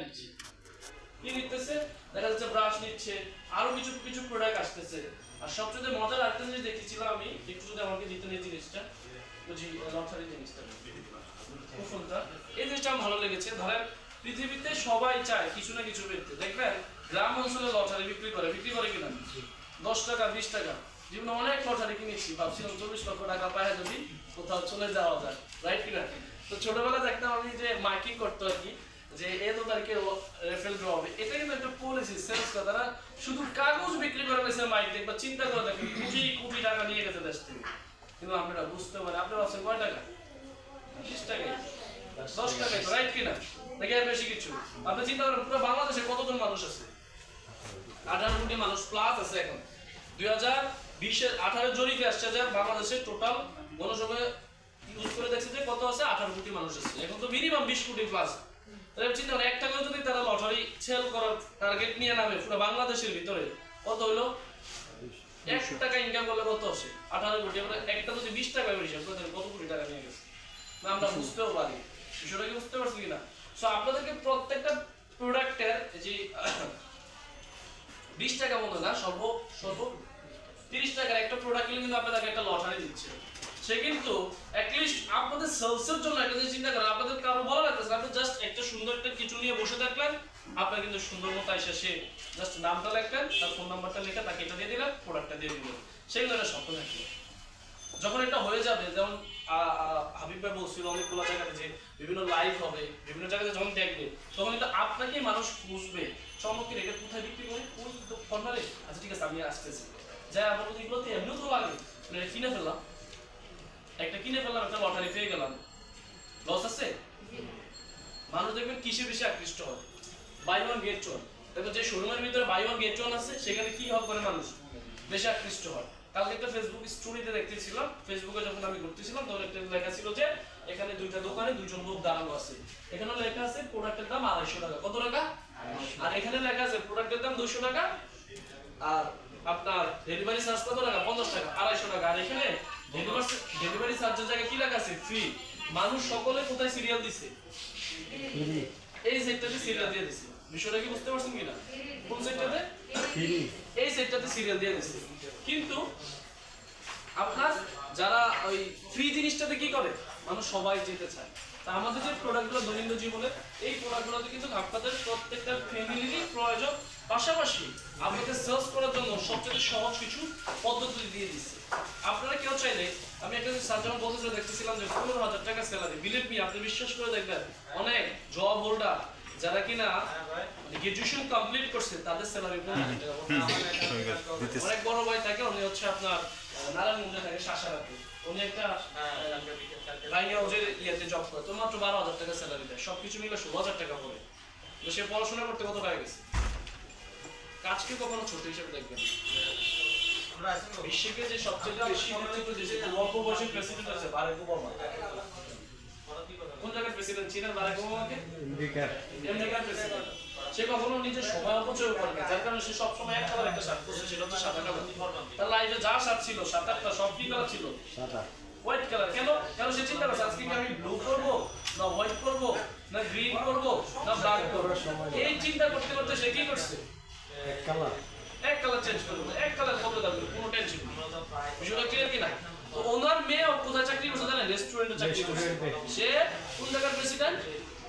নিচ্ছে কি নিতেছে দেখা যাচ্ছে ব্রাশ নিচ্ছে, আরও কিছু কিছু প্রোডাক্ট আসতেছে। আর সবচেয়ে মজার আরেকটা জিনিস দেখেছিলাম আমি, একটু যদি আমাকে দিতে নিয়ে জিনিসটা। বুঝি লটারি জিনিসটা। কুপনটা এই জিনিসটা ভালো লেগেছে। ধরেন, পৃথিবীতে সবাই চায় কিছু না কিছু পেতে। দেখবেন, গ্রাম অঞ্চলে লটারি বিক্রি করে। বিক্রি করে কিনা? দশ টাকা, বিশ টাকা। জীবনে অনেক লটারি কিনেছি। ভাবছিলাম চল্লিশ লক্ষ টাকা পায় যদি কোথাও চলে যাওয়া যায়। রাইট কিনা? তো ছোটবেলা দেখতাম আমি যে মাইকিং করতো আর কি যে এত তারিখে রেফেল ড্র হবে। এটা কিন্তু একটা পলিসি সেলস কথা তারা শুধু কাগজ বিক্রি করে গেছে মাইক দেখবা, চিন্তা করে দেখেন কোটি কোটি টাকা নিয়ে গেছে দেশ থেকে। কিন্তু আপনারা বুঝতে পারেন আপনি ভাবছেন কয় টাকা? বিশ দশ রাইট কিনা? নাকি আর বেশি কিছু? আপনি চিন্তা করেন, পুরো বাংলাদেশে কতজন মানুষ আছে? আঠারো কোটি মানুষ প্লাস আছে এখন। দুই হাজার বিশের আঠারো জরিপে আসছে যে বাংলাদেশে টোটাল গণসংখ্যা ইউজ করে দেখছে যে কত আছে, আঠারো কোটি মানুষ আছে। এখন তো মিনিমাম বিশ কোটি প্লাস তাহলে চিন্তা করেন এক টাকাও যদি তারা লটারি সেল করার টার্গেট নিয়ে নামে পুরো বাংলাদেশের ভিতরে কত হইল? এক টাকা ইনকাম করলে কত আসে? আঠারো কোটি। আমরা একটা যদি বিশ টাকা করে হিসাব করে কত কোটি টাকা নিয়ে গেছে? না আমরা বুঝতেও পারি। বিষয়টা কি বুঝতে পারছি কিনা? সো আপনাদেরকে প্রত্যেকটা প্রোডাক্টের যে বিশ টাকা মতো না সর্ব সর্ব তিরিশ টাকার একটা প্রোডাক্ট কিন্তু আপনাদেরকে একটা লটারি দিচ্ছে। সে কিন্তু অ্যাটলিস্ট আপনাদের সেলসের জন্য একটা জিনিস চিন্তা করেন। আপনাদের কারও ভালো লাগতেছে আপনি জাস্ট একটা সুন্দর একটা কিছু নিয়ে বসে থাকলেন। আপনার কিন্তু সুন্দর মতো এসে সে জাস্ট নামটা লিখলেন, তার ফোন নাম্বারটা লিখে তাকে এটা দিয়ে দিলেন প্রোডাক্টটা দিয়ে দিলেন। সেগুলো একটা স্বপ্ন থাকে যখন এটা হয়ে যাবে, যেমন হাবিব ভাই বলছিল অনেকগুলো জায়গাতে যে বিভিন্ন লাইভ হবে, বিভিন্ন জায়গাতে যখন দেখবে, তখন কিন্তু আপনাকেই মানুষ খুঁজবে। চমকে রেখে কোথায় বিক্রি করে ওই কর্নারে আচ্ছা ঠিক আছে, আমি আসতেছি। যাই আমার যদি এগুলোতে এমনিও তো লাগে। মানে কিনে ফেললাম। একটা কিনে ফেললাম একটা লটারি পেয়ে গেলাম। লস আছে? মানুষ দেখবেন কিসে বেশি আকৃষ্ট হয়? বাই ওয়ান গেট ওয়ান দেখো যে শোরুমের ভিতরে বাই ওয়ান গেট ওয়ান আছে সেখানে কি হবে করে মানুষ? বেশি আকৃষ্ট হয়। কালকে একটা ফেসবুক স্টোরিতে দেখতেছিলাম। ফেসবুকে যখন আমি ঘুরতেছিলাম তখন একটা লেখা ছিল যে এখানে দুইটা দোকানে দুজন লোক দাঁড়ানো আছে। এখানে লেখা আছে প্রোডাক্টের দাম আড়াইশো টাকা। কত টাকা? আর এখানে লেখা আছে প্রোডাক্টের দাম দুইশো টাকা। আর আপনার ডেলিভারি চার্জ কত টাকা? পঞ্চাশ টাকা। আড়াইশো টাকা। আর এখানে ডেলিভারি চার্জের জায়গায় কি লেখা আছে? ফ্রি মানুষ সকলে কোথায় সিরিয়াল দিছে? এই সেটটাতে সিরিয়াল দিয়ে দিছে। বিষয়টা কি বুঝতে পারছেন কিনা? কোন সেটটাতে এই সেটটাতে সিরিয়াল দিয়ে দিছে। কিন্তু আপনার যারা ওই ফ্রি জিনিসটাতে কি করে? মানুষ সবাই যেতে চায় তা আমাদের যে প্রোডাক্টগুলো দৈনন্দিন জীবনে এই প্রোডাক্টগুলোতে কিন্তু আপনাদের প্রত্যেকটা ফ্যামিলিরই প্রয়োজন পাশাপাশি আপনাদের সেলস করার জন্য সবচেয়ে সহজ কিছু পদ্ধতি দিয়ে দিচ্ছে আপনারা কেউ চাইলে আমি একটা সার্জন বলতে চাই দেখতেছিলাম যে পনেরো হাজার টাকা স্যালারি বিলিভ মি আপনি বিশ্বাস করে দেখবেন অনেক জব হোল্ডার যারা কিনা গ্রাজুয়েশন কমপ্লিট করছে তাদের স্যালারি অনেক বড় ভাই থাকে উনি হচ্ছে আপনার আহ, নারায়ণগঞ্জে থাকে শাসারাতে উনি একটা লাইনে হাউসের ইয়েতে জব করে। তো মাত্র বারো হাজার টাকা স্যালারি দেয়। সবকিছু মিলে ষোলো হাজার টাকা পড়ে তো সে পড়াশোনা করতে কত টাকা গেছে? কাজকে কখনো ছোট হিসেবে দেখবেন না। বিশ্বের যে সবচেয়ে বেশি নেতৃত্ব দিয়েছে খুব অল্প বয়সী প্রেসিডেন্ট আছে বারাক ওবামা। কোন জায়গার প্রেসিডেন্ট চীনের বারাক ওবামাকে? আমেরিকার। প্রেসিডেন্ট সে কখনো নিজের সময় অপচয় করে না। যার কারণে সে সবসময় এক কালার একটা শার্ট পরছে সেটা হচ্ছে সাদা কালার তার লাইফে যা শার্ট ছিল সাত আটটা সব কি কালার ছিল? হোয়াইট কালার কেন? কেন সে চিন্তা করছে আজকে আমি ব্লু করব না হোয়াইট করব না গ্রিন করব না ব্ল্যাক করব? এই চিন্তা করতে করতে সে কি করছে? এক কালার চেঞ্জ করব এক কালার কত দাম কোনো টেনশন বিষয়টা ক্লিয়ার কিনা? ওনার মেয়ে কোথায় চাকরি করছে জানেন? রেস্টুরেন্টে চাকরি করছে। সে কোন জায়গার প্রেসিডেন্ট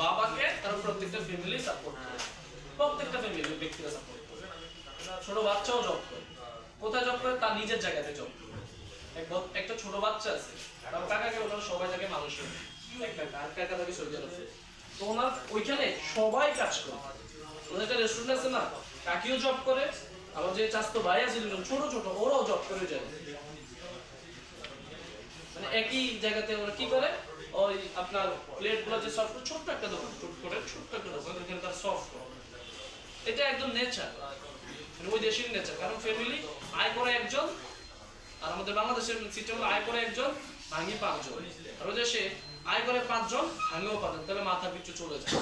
বাবাকে তার প্রত্যেকটা ফ্যামিলি সাপোর্ট করে। প্রত্যেকটা ফ্যামিলি ব্যক্তিরা সাপোর্ট করে। ছোট বাচ্চাও জব করে। কোথায় জব করে? তার নিজের জায়গাতে জব করে। এক একটা ছোট বাচ্চা আছে, তার কাকাকে ওনার সবাই থাকে মানুষের এক কাকা থাকে সৌদি আরবে তো ওনার ওইখানে সবাই কাজ করে। ওদের একটা রেস্টুরেন্ট আছে না? কাকিও জব করে, আবার যে চাস্তো ভাই আছে দুজন, ছোট ছোট, ওরাও জব করে যায় মানে একই জায়গাতে ওরা কি করে? আপনার প্লেটগুলো যে সব ছোট্ট একটা দোকান করে, ছোট্ট একটা দোকান তার এটা একদম নেচার ওই দেশের নেচার কারণ ফ্যামিলি আয় করে একজন, আর আমাদের বাংলাদেশের সিস্টেম হলো আয় করে একজন, ভাঙি পাঁচজন। আর ওই দেশে আয় করে পাঁচজন পাঁচজন, তাহলে মাথা পিছু চলে যায়।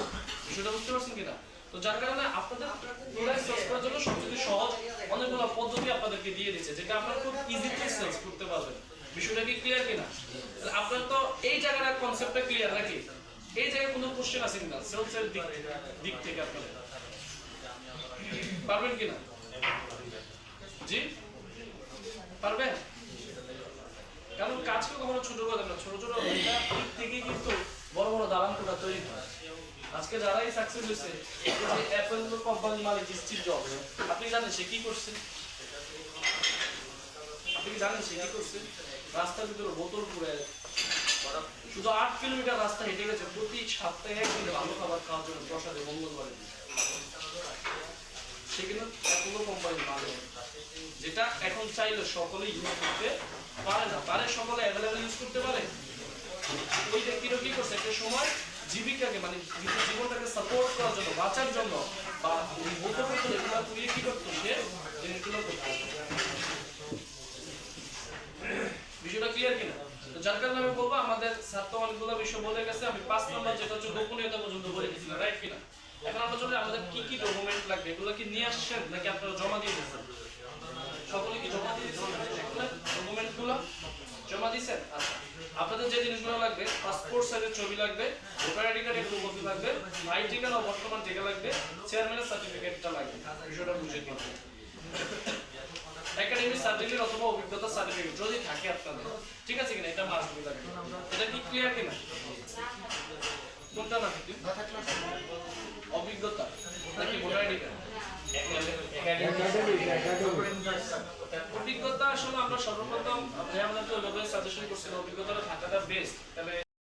বিষয়টা বুঝতে পারছেন কিনা? তো যার কারণে আপনাদের প্রোডাক্ট সেলস করার জন্য সবচেয়ে সহজ অনেকগুলো পদ্ধতি আপনাদেরকে দিয়ে দিচ্ছে, যেটা আপনারা খুব ইজিলি সেলস করতে পারবেন। বিষয়টা কি ক্লিয়ার কিনা? আপনার তো এই জায়গার কনসেপ্টটা ক্লিয়ার নাকি? এই জায়গায় কোনো কোশ্চেন আছে কিনা? সেলস এর দিক দিক থেকে আপনাদের। পারবেন কিনা? জি? পারবেন? কারণ কাজকে কখনো ছোট করে না। ছোট ছোট দিক থেকেই কিন্তু বড় বড় দালান কোটা তৈরি হয়। আজকে যারাই সাকসেস হয়েছে যে অ্যাপল কোম্পানির মালিক স্টিভ জব আপনি জানেন সে কি করছে? আপনি জানেন সে কি করছে? রাস্তার ভিতরে বোতল পুরে শুধু আট কিলোমিটার রাস্তা হেঁটে গেছে, প্রতি সপ্তাহে একদিন ভালো খাবার খাওয়ার জন্য প্রসাদে মঙ্গলবারে সে কিন্তু অ্যাপোলো কোম্পানির মালিক যেটা এখন চাইলে সকলে ইউজ করতে পারে না। পারে, সকলে অ্যাভেলেবল ইউজ করতে পারে। ওই ব্যক্তিরা কি করছে? একটা সময় জীবিকাকে মানে জীবনটাকে সাপোর্ট করার জন্য, বাঁচার জন্য বা বোতল এগুলো পুড়িয়ে কি করতো? সে জিনিসগুলো করতো বিষয়টা ক্লিয়ার কিনা তো যার কারণে আমি বলব আমাদের ছাত্র বলে গেছে আমি পাঁচ নম্বর যেটা হচ্ছে গোপনীয়তা পর্যন্ত বলে গেছিলাম রাইট কিনা? এখন আমরা চলে আমাদের কি কি ডকুমেন্ট লাগবে? এগুলো কি নিয়ে আসছেন নাকি আপনারা জমা দিয়ে দিয়েছেন? সকলে কি জমা দিয়ে দিয়েছেন? ডকুমেন্টগুলো জমা দিয়েছেন? আচ্ছা। আপনাদের যে জিনিসগুলো লাগবে পাসপোর্ট সাইজের ছবি লাগবে ভোটার আইডি কার্ড একটু কপি লাগবে আই টিকা না বর্তমান টিকা লাগবে চেয়ারম্যানের সার্টিফিকেটটা লাগবে। বিষয়টা বুঝে দিন একাডেমিক সার্টিফিকেট অথবা অভিজ্ঞতা সার্টিফিকেট যদি থাকে আপনাদের ঠিক আছে কিনা? এটা মাস্ট বি লাগবে এটা কি ক্লিয়ার কিনা? কোনটা না অভিজ্ঞতা। নাকি ভোটার আইডি অভিজ্ঞতা। আসলে আমরা সর্বপ্রথম আপনি আমাদেরকে ওইভাবে সাজেশন করছেন অভিজ্ঞতাটা থাকাটা বেস্ট তাহলে